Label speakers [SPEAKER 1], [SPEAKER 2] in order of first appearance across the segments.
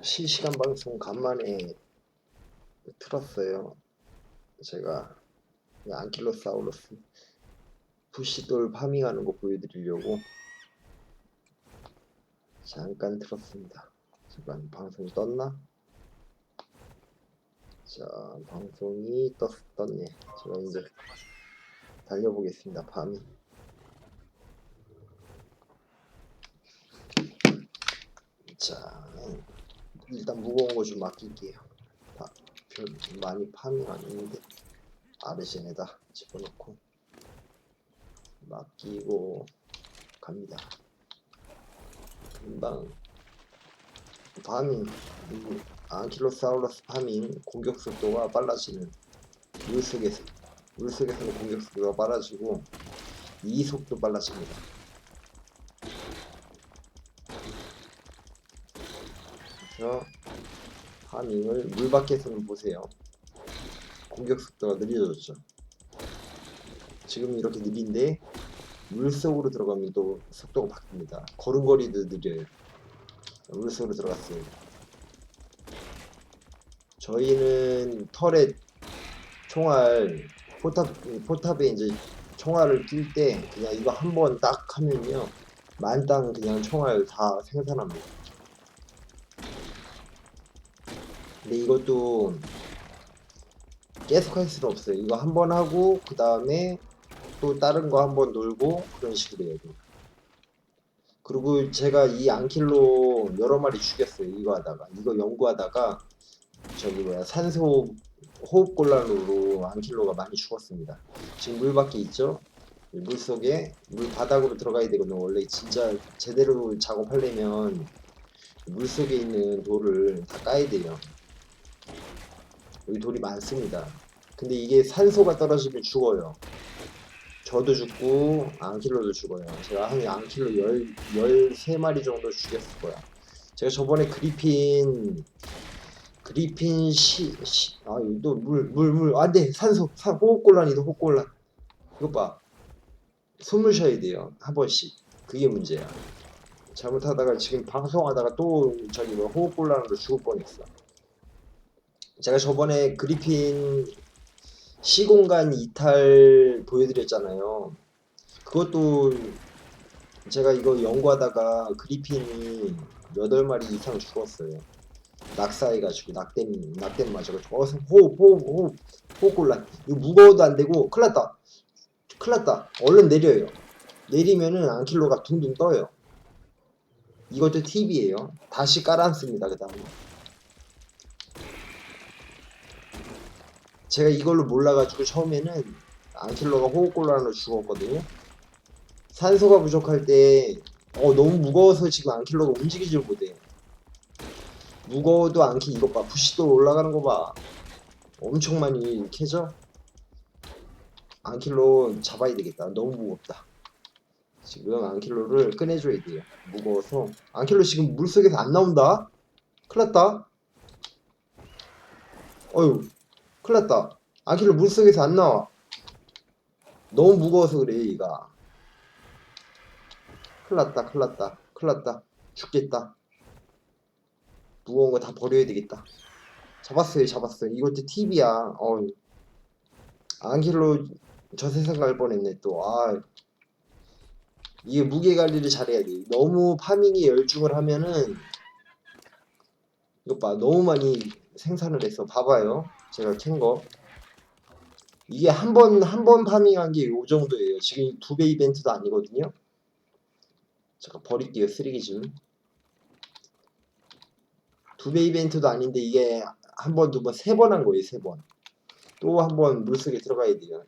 [SPEAKER 1] 실시간 방송 간만에 틀었어요. 제가 이 안킬로사우루스 부시돌 파밍하는 거 보여드리려고 잠깐 틀었습니다. 잠깐 방송이 떴나? 자 방송이 떴, 떴네. 제가 이제 달려보겠습니다. 파밍. 자 일단 무거운 거 좀 맡길게요. 다, 별 많이 파밍 아닌데 아르신에다 집어넣고 맡기고 갑니다. 금방 파밍 이 안킬로사우루스 파밍 공격 속도가 빨라지는 물속에서 물속에서는 공격 속도가 빨라지고 이속도 빨라집니다. 그래서 파밍을 물 밖에서는 보세요. 공격 속도가 느려졌죠. 지금 이렇게 느린데 물 속으로 들어가면 또 속도가 바뀝니다. 걸음걸이도 느려요. 물 속으로 들어갔어요. 저희는 털에 총알 포탑 포탑에 이제 총알을 낄 때 그냥 이거 한 번 딱 하면요 만땅 그냥 총알 다 생산합니다. 근데 이것도 계속 할 수는 없어요. 이거 한 번 하고 그 다음에 또 다른 거 한 번 놀고 그런 식으로 해야 돼요. 그리고 제가 이 안킬로 여러 마리 죽였어요. 이거 하다가 이거 연구하다가 저기 뭐야 산소 호흡 곤란으로 안킬로가 많이 죽었습니다. 지금 물 밖에 있죠? 물 속에 물 바닥으로 들어가야 되거든요. 원래 진짜 제대로 작업하려면 물 속에 있는 돌을 다 까야 돼요. 여기 돌이 많습니다. 근데 이게 산소가 떨어지면 죽어요. 저도 죽고 앙킬로도 죽어요. 제가 한 앙킬로 10, 13마리 정도 죽였을 거야. 제가 저번에 그리핀 그리핀 시, 시 아, 이거 물, 물, 물. 안 돼. 산소. 산, 호흡곤란이다, 호흡곤란. 이거 봐. 숨을 쉬어야 돼요. 한 번씩. 그게 문제야. 잘못하다가 지금 방송하다가 또 저기 뭐 호흡곤란으로 죽을 뻔했어. 제가 저번에 그리핀 시공간 이탈 보여드렸잖아요. 그것도 제가 이거 연구하다가 그리핀이 8마리 이상 죽었어요. 낙사해가지고 낙댐 낙댐 맞아가지고. 어 호흡 호흡 호흡 호흡 곤란 이거 무거워도 안 되고 큰일 났다. 큰일 났다. 얼른 내려요. 내리면은 안킬로가 둥둥 떠요. 이것도 팁이에요. 다시 깔아앉습니다 그 다음에 제가 이걸로 몰라가지고 처음에는 안킬로가 호흡곤란으로 죽었거든요. 산소가 부족할 때 어, 너무 무거워서 지금 안킬로가 움직이질 못해요. 무거워도 않게 이것 봐. 부시도 올라가는 거 봐. 엄청 많이 캐져 안킬로 잡아야 되겠다. 너무 무겁다. 지금 안킬로를 꺼내줘야 돼요. 무거워서. 안킬로 지금 물속에서 안 나온다? 큰일 났다. 어휴 큰일 났다 안킬로 물속에서 안 나와 너무 무거워서 그래 얘가 큰일 났다 큰일 났다 큰일 났다 죽겠다 무거운 거 다 버려야 되겠다. 잡았어요, 잡았어요. 이것도 팁이야. 어, 안길로 저 세상 갈 뻔했네 또. 아, 이게 무게 관리를 잘해야 돼. 너무 파밍에 열중을 하면은 이것 봐, 너무 많이 생산을 했어. 봐봐요, 제가 캔 거. 이게 한 번 한 번 파밍한 게 요 정도예요. 지금 두 배 이벤트도 아니거든요. 잠깐 버릴게요, 쓰레기 좀. 두 배 이벤트도 아닌데 이게 한 번, 두 번, 세 번 한 거예요, 세 번. 또 한 번 물속에 들어가야 돼요.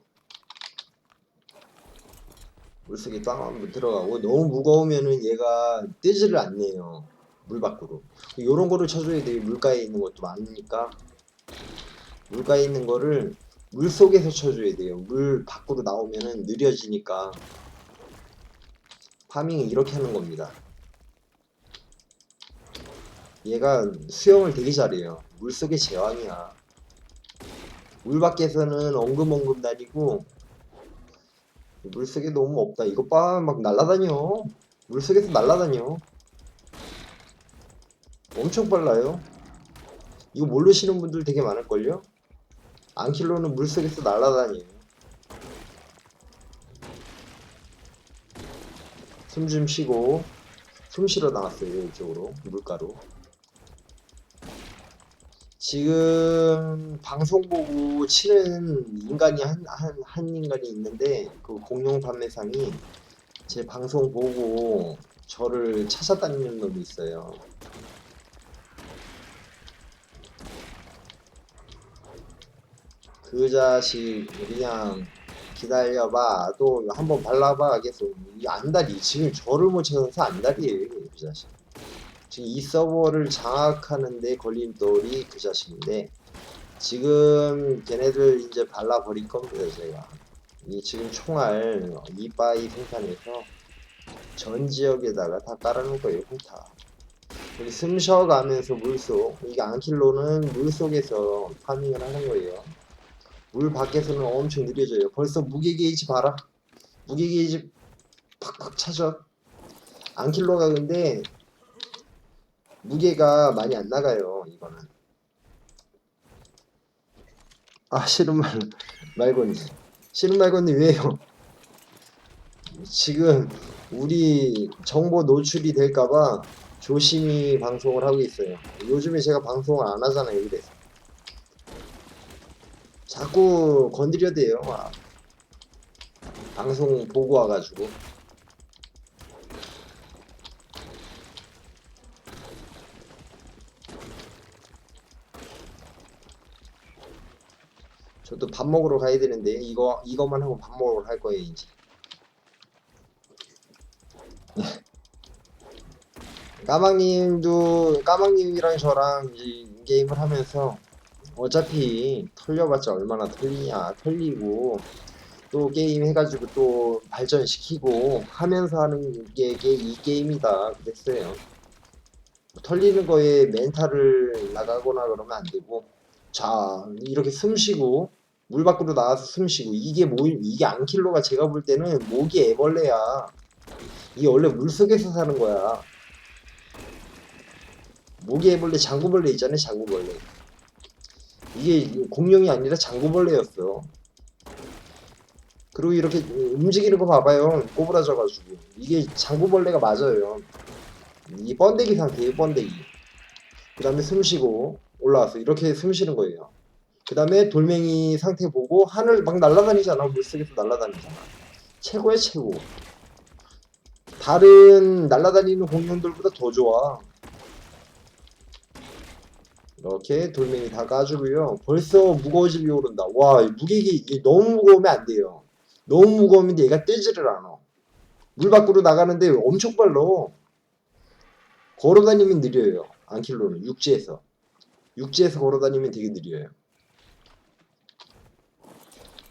[SPEAKER 1] 물속에 또한번 들어가고 너무 무거우면은 얘가 뜨지를 않네요. 물 밖으로. 요런 거를 쳐줘야 돼요. 물가에 있는 것도 많으니까. 물가에 있는 거를 물 속에서 쳐줘야 돼요. 물 밖으로 나오면은 느려지니까. 파밍은 이렇게 하는 겁니다. 얘가 수영을 되게 잘해요. 물속의 제왕이야. 물 밖에서는 엉금엉금 다니고 물속에 너무 없다. 이거 봐, 막 날라다녀. 물속에서 날라다녀. 엄청 빨라요. 이거 모르시는 분들 되게 많을걸요? 안킬로는 물속에서 날아다녀요. 숨 좀 쉬고 숨 쉬러 나왔어요 이쪽으로 물가로. 지금 방송 보고 치는 인간이 한, 한, 한 인간이 있는데 그 공룡 판매상이 제 방송 보고 저를 찾아다니는 놈이 있어요. 그 자식 그냥 기다려봐. 또 한번 발라봐. 계속 이 안달이 지금 저를 못 찾아서 안달이에요 그 자식. 지금 이 서버를 장악하는데 걸림돌이 그 자식인데 지금 걔네들 이제 발라버릴 겁니다 제가. 이 지금 총알 이바이 생산해서 전 지역에다가 다 깔아놓을 거예요 다 여기 숨 쉬어가면서 물속 이게 안킬로는 물속에서 파밍을 하는 거예요 물 밖에서는 엄청 느려져요. 벌써 무게 게이지 봐라. 무게 게이지 팍팍 차죠. 안킬로가 근데 무게가 많이 안 나가요. 이거는. 아 싫은 말 말고니 싫은 말고니 왜요? 지금 우리 정보 노출이 될까봐 조심히 방송을 하고 있어요. 요즘에 제가 방송을 안 하잖아요. 그래서. 자꾸 건드려야 돼요. 막. 방송 보고 와가지고. 저도 밥 먹으러 가야 되는데 이거 이것만 하고 밥 먹으러 갈 거예요 이제. 까망님도 까망님이랑 저랑 이제 게임을 하면서 어차피 털려봤자 얼마나 털리냐 털리고 또 게임 해가지고 또 발전시키고 하면서 하는 게이 게임이다 그랬어요. 털리는 거에 멘탈을 나가거나 그러면 안 되고 자 이렇게 숨 쉬고 물 밖으로 나가서 숨 쉬고 이게 뭐 이게 안킬로가 제가 볼 때는 모기 애벌레야. 이게 원래 물속에서 사는 거야. 모기 애벌레 장구벌레 있잖아요 장구벌레 이게 공룡이 아니라 장구벌레였어. 그리고 이렇게 움직이는 거 봐봐요. 꼬부라져가지고. 이게 장구벌레가 맞아요. 이 번데기 상태예요, 번데기. 그 다음에 숨 쉬고 올라와서 이렇게 숨 쉬는 거예요. 그 다음에 돌멩이 상태 보고 하늘 막 날아다니잖아. 물속에서 날아다니잖아. 최고야, 최고. 다른 날아다니는 공룡들보다 더 좋아. 이렇게 돌멩이 다 까주고요. 벌써 무거워지기 오른다. 와, 무게기 너무 무거우면 안 돼요. 너무 무거우면 얘가 떼지를 않아. 물 밖으로 나가는데 엄청 빨라. 걸어다니면 느려요. 안킬로는 육지에서. 육지에서 걸어다니면 되게 느려요.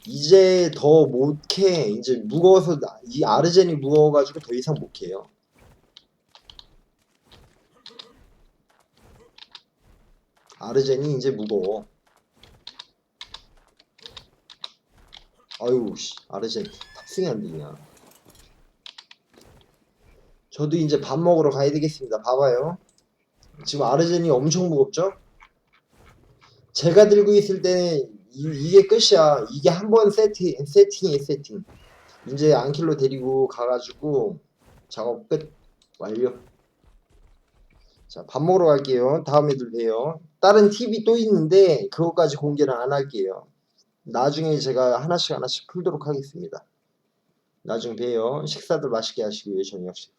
[SPEAKER 1] 이제 더 못 캐. 이제 무거워서 나- 이 아르젠이 무거워가지고 더 이상 못 캐요. 아르젠이 이제 무거워. 아유, 씨, 아르젠 탑승이 안 되냐. 저도 이제 밥 먹으러 가야 되겠습니다. 봐봐요. 지금 아르젠이 엄청 무겁죠? 제가 들고 있을 때 이, 게 끝이야. 이게 한 번 세팅, 세팅이에요, 세팅. 이제 안킬로 데리고 가가지고 작업 끝. 완료. 자, 밥 먹으러 갈게요. 다음에도 봬요. 다른 팁이 또 있는데 그것까지 공개는 안 할게요. 나중에 제가 하나씩 하나씩 풀도록 하겠습니다. 나중에 봬요. 식사들 맛있게 하시고요. 저녁 식.